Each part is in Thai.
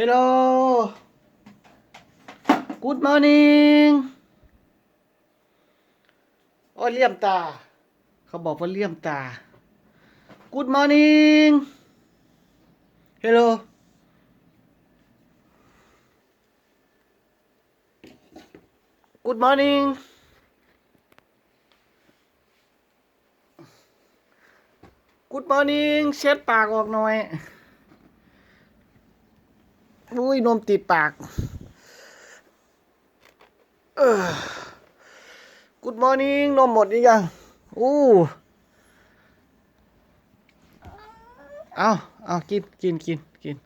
Hello Good morning โอ้เลี่ยมตา เขาบอกว่าเลี่ยมตา Good morning Hello Good morning กูดมอร์นิ่งเช็ดปากออกหน่อย อุ้ยนมติดปากกูดมอร์นิ่งนมหมดยัง อู้เอาเอากินกินกินกิน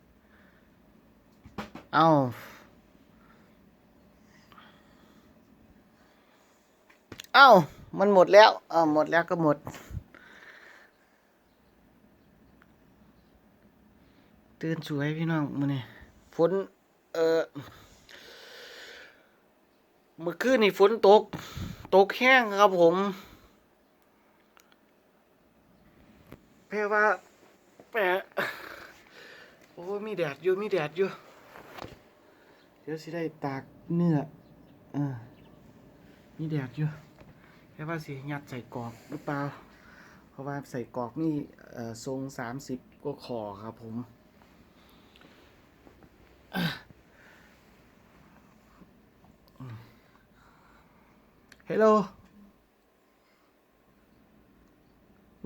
เอาเอามันหมดแล้วเอาหมดแล้วก็หมด ตื่นสวยพี่น้องมื้อนี้ ฝนเออเมื่อคืนนี่ฝนตก ตกแห้งครับผมแปลว่าแปลโอ้มีแดดอยู่มีแดดอยู่เดี๋ยวสิได้ตากเนื้อเออมีแดดอยู่แปลว่าสิยัดใส่กรอกหรือเปล่า เพราะว่าใส่กรอกนี่เออทรงสามสิบก็ขอครับผม ฮลโล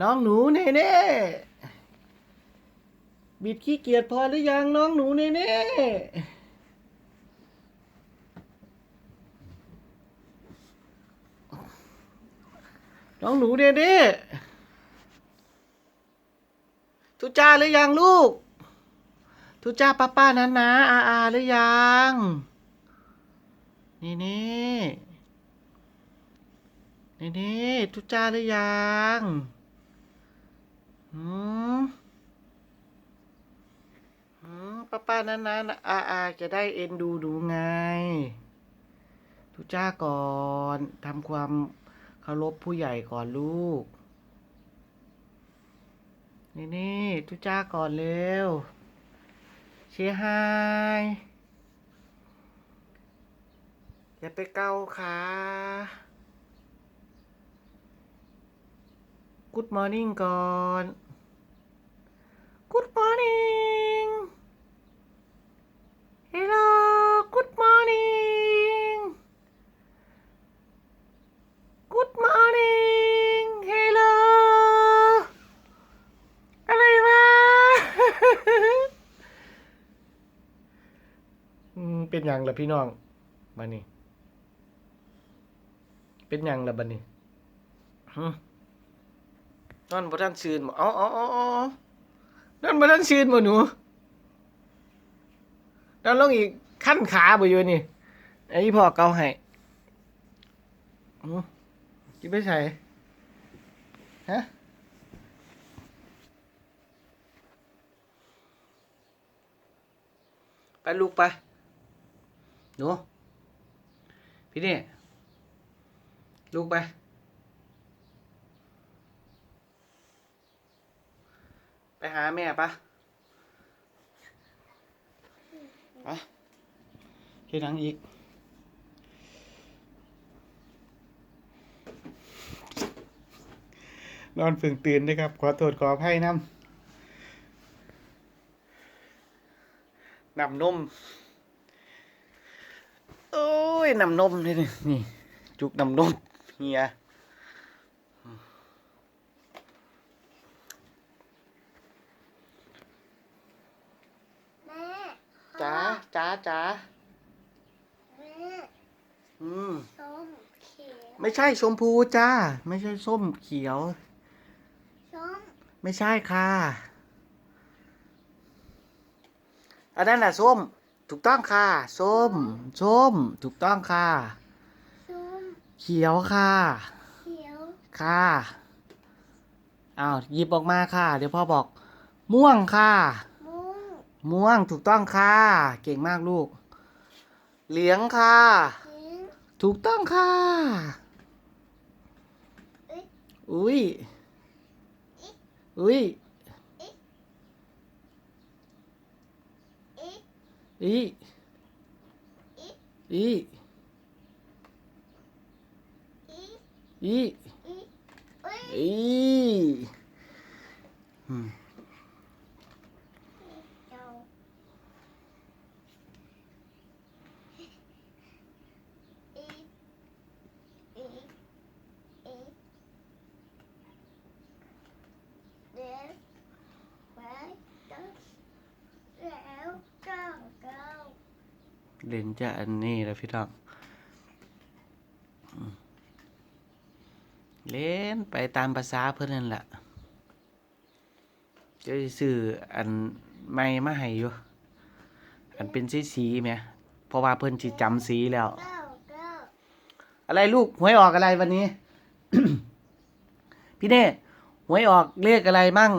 น้องหนูเน่เน่บิดขี้เกียจพอหรือยังน้องหนูเน่เน่น้องหนูเน่เน่ทุจ้าหรือยังลูก ทุจ้าป้าป้านานาอาอาหรือยัง นี่นี่ นี่นี่ทุจ้าหรือยังหืมหืมป้าป้านานาอาอาจะได้เอ็นดูดูไง ทุจ้าก่อนทำความเคารพผู้ใหญ่ก่อนลูก นี่นี่ทุจ้าก่อนเร็วเชียร์ไฮอย่าไปเกาขา Good morning ก่อน Good morning Hello Good morning Good morning Hello อะไรวะ เป็นยังล่ะพี่น้องมานี่เป็นยังล่ะบันนี่ฮะ นอนบ่ทันซื่นบ่เอ๋อาเอ๋อานอนบ่ทันซื่นบ่หนูนอนลงอีกขั้นขาบ่อยู่นี่ไอ้พ่อเกาให้อือกินไปใส่ฮะไปลูกไปหนูพี่นี่ลูกไป ไปหาแม่ปะไปเฮ็ดหนังอีก นอนฝึ่งตื่นด้วยครับ ขอโทษขออภัยน้ำนำนม โอ้ยนำนมนี่นี่นี่ จุกนำนมเฮีย แม่ จ๋า จ๋าจ๋าแม่อืม ส้มเขียวไม่ใช่ชมพูจ้า ไม่ใช่ส้มเขียว ส้มไม่ใช่ค่ะอันนั้นน่ะส้ม ถูกต้องค่ะ ส้ม ส้ม ถูกต้องค่ะ ส้มเขียวค่ะ เขียวค่ะอ้าวหยิบออกมาค่ะ เดี๋ยวพ่อบอก ม่วงค่ะ ม่วงม่วงถูกต้องค่ะ เก่งมากลูก เหลืองค่ะพิงถูกต้องค่ะเอ้ยอุ้ย อุ้ยเอ๊ะอีอี อี อี อี อีอุ้ย อีอืม เจ้าอีอีอีเดี๋ยวไปจ้าแล้วเจ้าเจ้า เล่นจะอันนี้แล้วพี่น้องเล่นไปตามภาษาเพื่อนนั่นแหละจะซื้ออันใหม่มาให้อยู่ อันเป็นสีสีไหมเพราะว่าเพิ่อนสิจำสีแล้ว อะไรลูกหวยออกอะไรวันนี้ พี่เน่หวยออกเลขอะไรมั่ง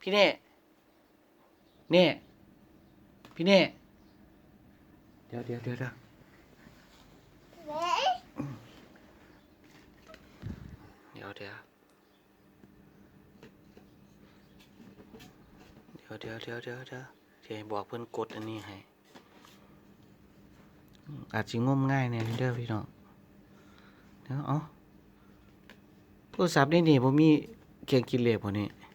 พี่เน่เน่พี่เน่ เดี๋ยวเดี๋ยวเดี๋ยวเดี๋ยวเว้ยเดี๋ยวเดี๋ยวเดี๋ยวเดี๋ยวเดี๋ยวเดี๋ยวเดี๋ยวเดี๋ยวให้บอกเพิ่นกดอันนี้ให้อืมอาจจะงมง่ายเนี่ยเด้อพี่น้องเดี๋ยวเอ๋อโทรศัพท์นี่นี่ผมมีเคียงกินเลขบ่นี่โทร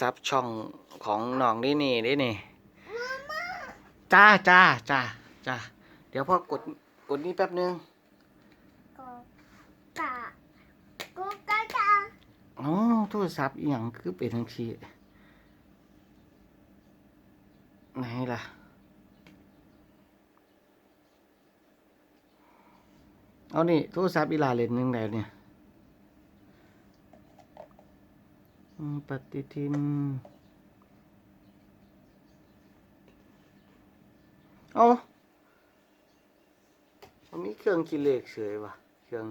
ศัพท์ช่องของน้องนี่นี่นี่นี่จ้าจ้าจ้าจ้าเดี๋ยวพ่อกดกดนี้แป๊บนึงกกะกูกะกะอ๋อโทรศัพท์อีหยังคือเป็นทังทีไหนล่ะเอานี่โทรศัพท์อีหลาเล่นหนึงแล้วเนี่ยอืม ปฏิทิน เอามันมีเครื่องคิดเลขเฉยวะเครื่อง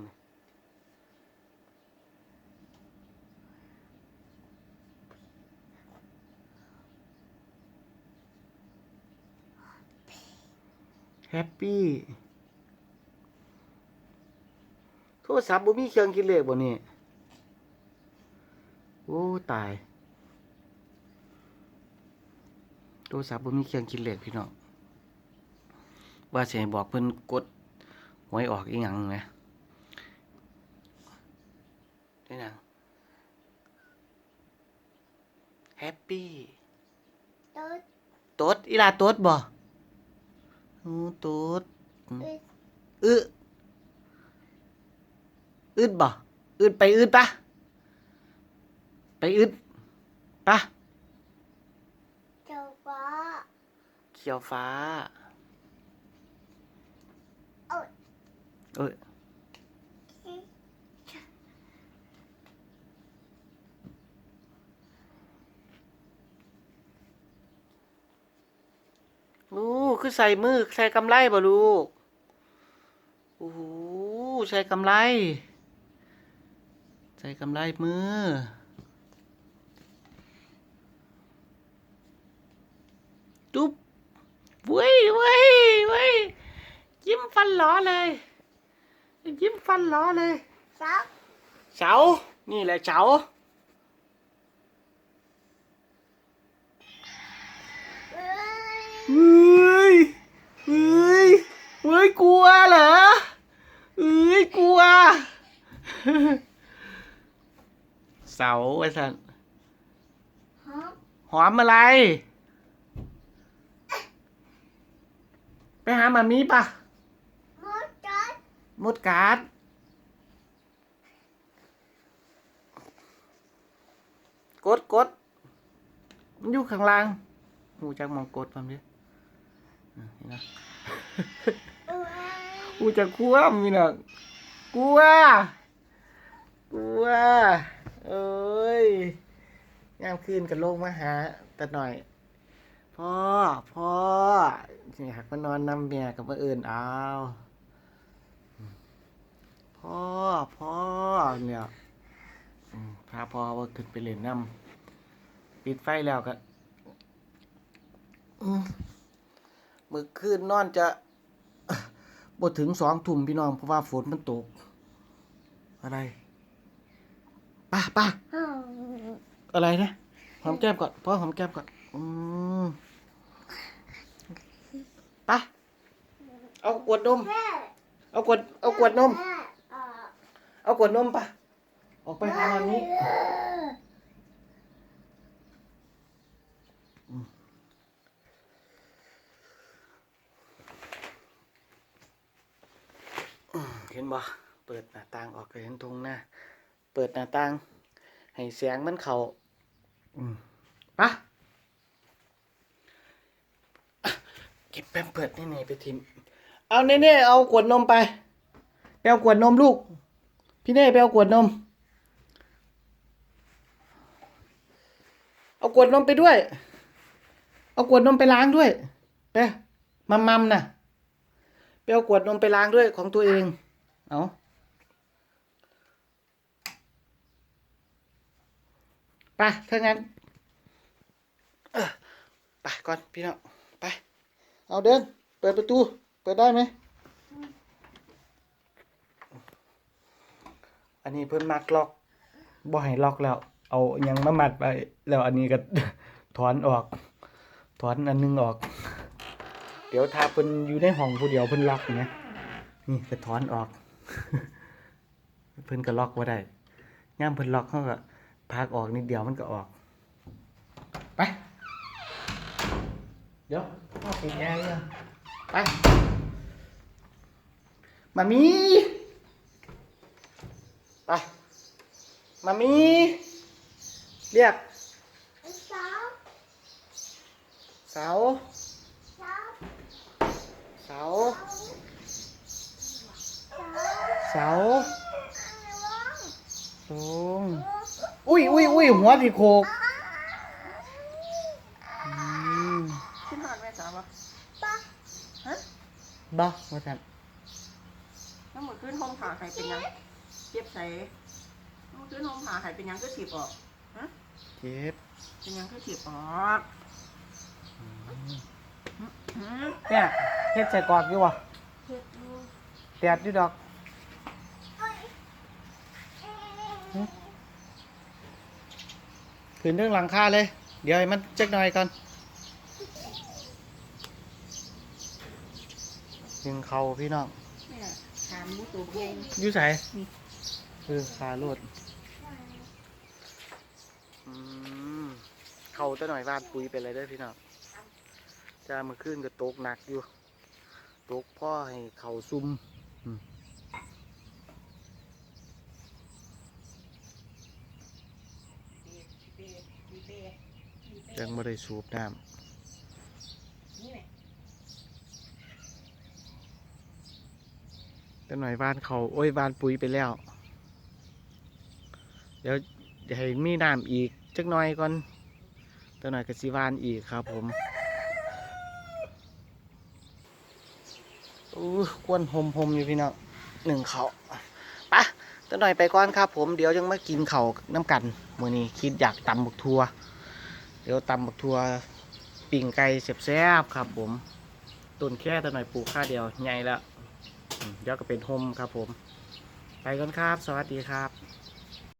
แฮปปี้โทรศัพท์บ่มีเครื่องคิดเลขบ่นี่ โอ้ตาย โทรศัพท์บ่มีเครื่องคิดเลขพี่น้อง ว่าสิให้บอกเพิ่นกดหวยออกอีหยังแหมได้หนังแฮปปี้ตุ๊ดตดอีหลาตดบ่โอ้ตดอึดอึอึดบ่อึดไปอึดปะ ไปอึดปะเจ้าฟ้า เขียวฟ้าโอ้ยเอ้ยลูกคือใส่มือใส่กำไรบ่ลูก โอ้โห ใส่กำไรใส่กำไรมือ จุ๊บเว้ยเว้ยเว้ยยิ้ม ฟันหลอเลยยิ้มฟันหลอเลยซับเฉานี่แหละเฉาเอ้ยเฮ้ยเฮ้ยเฮ้ยกลัวเหรอเอ้ยกลัว เสาไอ้สันฮะหอมอะไร ไปหามามีปะมดจัด มดกัดกดกดมันอยู่ข้างล่างหูจักมองกดความดิอะเห็นไหมเอ้ยกูจะคว่ำมีน่ะกลัวกลัวเอ้ยยามคืนกันโลกมาหาแต่หน่อย พ่อ พ่ออยากมานอนนำเมียกับมาเอินเอา พ่อพ่อเนี่ยอืมพาพ่อว่าขึ้นไปเล่นน้ำปิดไฟแล้วก็มือคืนนอนจะบ่ถึงสองทุ่มพี่น้อง เพราะว่าฝนมันตก อะไรป้าป้าอะไรนะหอมแก้มก่อนพ่อหอมแก้มก่อนอืมไปเอากวดนม เอากวดเอากวดนม เอากวดนมไปออกไปหาวันนี้เห็นบ่เปิดหน้าต่างออกก็เห็นทงหน้าเปิดหน้าต่างให้แสงมันเข้าอืมไปะเก็บแป้มเปิดนี่นี่ไปทิม เอาเน่ๆเอาขวดนมไปไปเอาขวดนมลูก พี่เน่ไปเอาขวดนม เอาขวดนมไปด้วย เอาขวดนมไปล้างด้วยไปมัมมัมๆนะไปเอาขวดนมไปล้างด้วยของตัวเอง เอาไปถ้างั้นไปก่อนพี่น้องไป เอาเดิน เปิดประตู เปิดได้ไหม อันนี้เพิ่นมักล็อกบ่ให้ล็อกแล้ว เอายังมามัดไปแล้วอันนี้ก็ถอนออก ถอนอันหนึงออก เดี๋ยวถ้าเพิ่นอยู่ในห้องผู้เดียวเพิ่นล็อกนะนี่ก็ถอนออก เพิ่นก็ล็อกบ่ได้ย่ามเพิ่นล็อกเขาก็พากออกนิดเดียวมันก็ออก ไป เดี๋ยวพ่อปิดแอร์ไปมามี ไป มามีเรียกสาวเสาสาวเสาสาวเสาลงอุ้ยอุ้ยอุ้ยหัวสิโคกอืมขึ้นหอดแม่จ๋าปะปะฮะบ้าว่าจันน้ำหมดขึ้นห้องผ่าใครเป็นยังเจ็บใส่ น้ำหมดขึ้นห้องผ่าใครเป็นยังก็ถีบออกฮะเจ็บเป็นยังก็ถีบออกหืมเนี่ยเฮ็ดใส่กรอกอยู่วะเห็ดดูแดดอยู่ดอกเอ้ยเอ๊ะขึ้นเรื่องหลังคาเลย เดี๋ยวให้มันเช็คหน่อยก่อนยิงเขาพี่น้องนี่แหละถามมูตูเองอยู่ใส่นี่คือคาโลดอืม เขาจะหน่อยวาดปุ๋ยไปเลยเด้พี่น้องจะมาขึ้นก็ตกหนักอยู่ ตกพ่อให้เขาซุ่มยังไม่ได้สูบน้นี่แหละำจะหน่อยวานเขาโอ้ยวานปุ๋ยไปแล้ว เดี๋ยวเดี๋ยวให้มีน้ำอีกจักหน่อยก่อน จะหน่อยกสิวานอีกครับผมอู้ควนหมหมอยู่พี่น้องหนึ่งเขาปะจะหน่อยไปก่อนครับผมเดี๋ยวยังมากินเขาน้ำกันมือนี้คิดอยากตำบักทัว เดี๋ยวตำบักทัวปิ่งไก่แซ่บๆครับผมต้นแค่ตะหน่อยปลูกค่าเดียวใหญ่แล้วอืมเดี๋ยวก็เป็นโฮมครับผม ไปกันครับ สวัสดีครับ